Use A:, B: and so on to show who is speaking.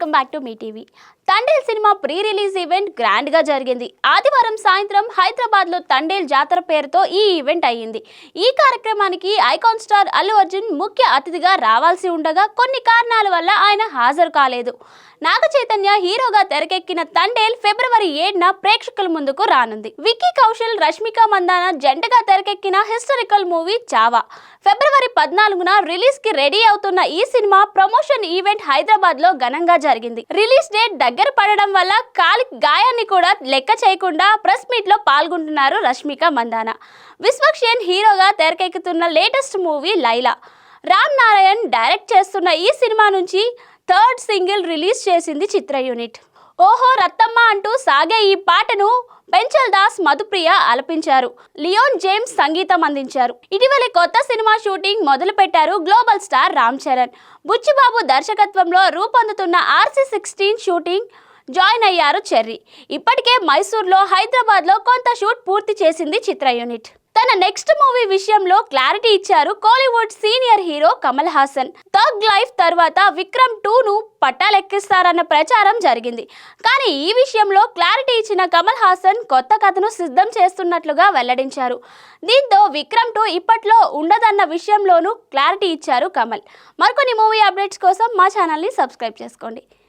A: Welcome back to మీ TV. Thandel cinema pre release event గ్రాండ్గా జరిగింది. ఆదివారం సాయంత్రం హైదరాబాద్లో తండేల్ జాతర పేరుతో ఈ ఈవెంట్ అయ్యింది. ఈ కార్యక్రమానికి ఐకాన్ స్టార్ అల్లు అర్జున్ ముఖ్య అతిథిగా రావాల్సి ఉండగా కొన్ని కారణాల వల్ల ఆయన హాజరు కాలేదు. నాగ చైతన్య హీరోగా తెరకెక్కిన తండేల్ ఫిబ్రవరి ఏడున ప్రేక్షకుల ముందుకు రానుంది. విక్కీ కౌశల్ రష్మిక మందాన జంటగా తెరకెక్కిన హిస్టారికల్ మూవీ చావా. ఫిబ్రవరి పద్నాలుగున రిలీజ్కి రెడీ అవుతున్న ఈ సినిమా ప్రమోషన్ ఈవెంట్ హైదరాబాద్లో ఘనంగా జరిగింది. రిలీజ్ డేట్ దగ్గర పడడం వల్ల కాలి గాయాన్ని కూడా లెక్క చేయకుండా ప్రెస్ మీట్లో పాల్గొంటున్నారు రష్మిక మందాన. విశ్వక్షేన్ హీరోగా తెరకెక్కుతున్న latest movie Laila. Ram Narayan direct చేస్తున్న ఈ సినిమా నుంచి థర్డ్ సింగిల్ రిలీజ్ చేసింది చిత్ర యూనిట్. ఓహో రత్తమ్మ అంటూ సాగే ఈ పాటను పెంచల్ దాస్ మధుప్రియ ఆలపించారు. లియోన్ జేమ్స్ సంగీతం అందించారు. ఇటీవల కొత్త సినిమా షూటింగ్ మొదలు పెట్టారు గ్లోబల్ స్టార్ రామ్ చరణ్. బుచ్చిబాబు దర్శకత్వంలో రూపొందుతున్న ఆర్సీ సిక్స్టీన్ షూటింగ్ జాయిన్ అయ్యారు చెర్రీ. ఇప్పటికే మైసూర్లో హైదరాబాద్లో కొంత షూట్ పూర్తి చేసింది చిత్ర యూనిట్. తన నెక్స్ట్ మూవీ విషయంలో క్లారిటీ ఇచ్చారు Kollywood senior hero Kamal Haasan. Thug Life తర్వాత విక్రమ్ టూను పట్టాలెక్కిస్తారన్న ప్రచారం జరిగింది. కానీ ఈ విషయంలో క్లారిటీ ఇచ్చిన కమల్ హాసన్ కొత్త కథను సిద్ధం చేస్తున్నట్లుగా వెల్లడించారు. దీంతో విక్రమ్ టూ ఇప్పట్లో ఉండదన్న విషయంలోనూ క్లారిటీ ఇచ్చారు కమల్. మరికొన్ని మూవీ అప్డేట్స్ కోసం మా ఛానల్ని సబ్స్క్రైబ్ చేసుకోండి.